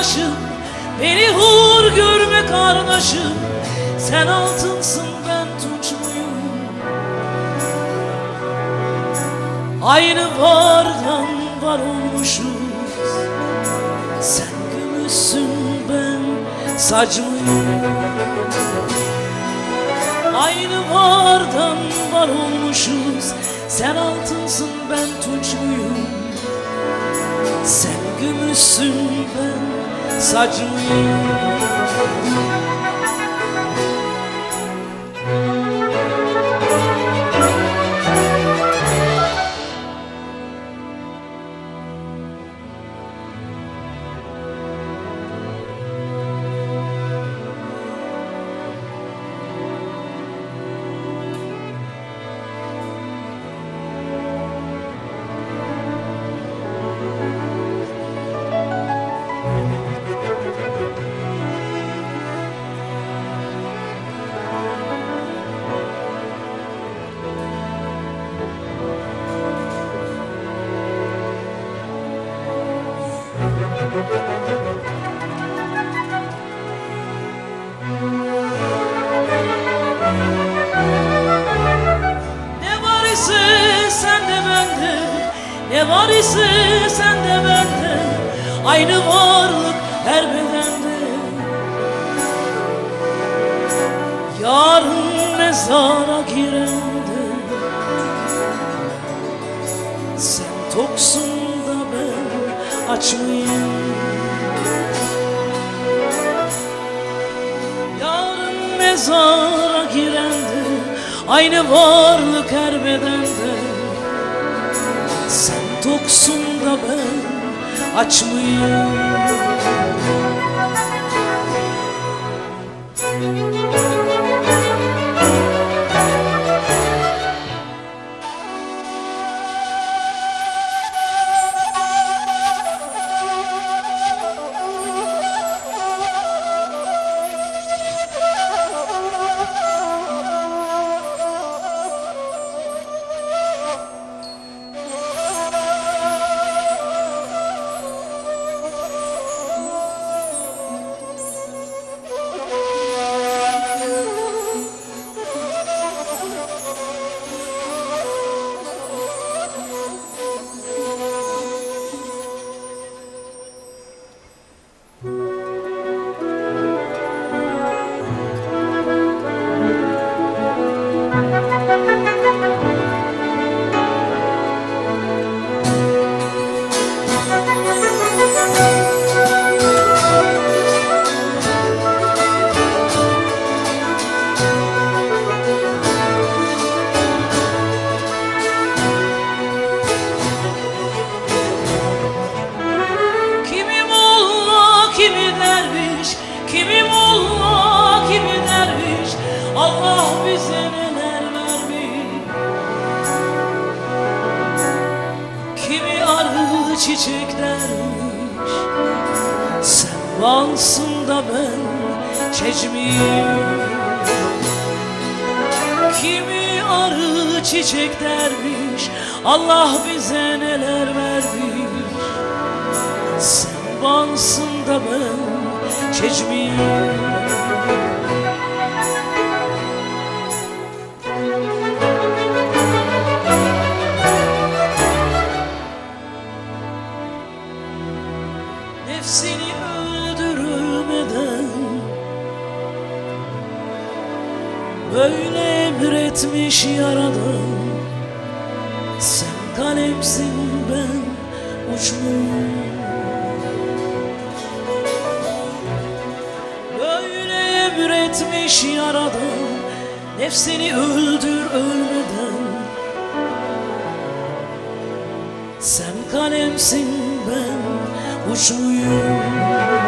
kardeşim. Beni hur görme kardeşim. Sen altınsın ben tunç muyum Aynı vardan var olmuşuz. Sen gümüşsün ben saç mıyım Aynı vardan var olmuşuz. Sen altınsın ben tunç muyum Sen gümüşsün ben saç Ne var ise sende bende Aynı varlık her bedende. Yarın mezara girende Sen toksun da ben aç mıyım Yarın mezara girende Aynı varlık her bedende. Sen toksun da ben aç mıyım arı çiçek derviş Sen balsın da ben çeçmiyim Kimi arı çiçek derviş Allah bize neler vermiş. Sen balsın da ben çeçmiyim Nefsini öldürmeden Böyle emretmiş yaradan. Sen kalemsin ben uçmum Böyle emretmiş yaradan Nefsini öldür ölmeden. Sen kalemsin ben kuşuyum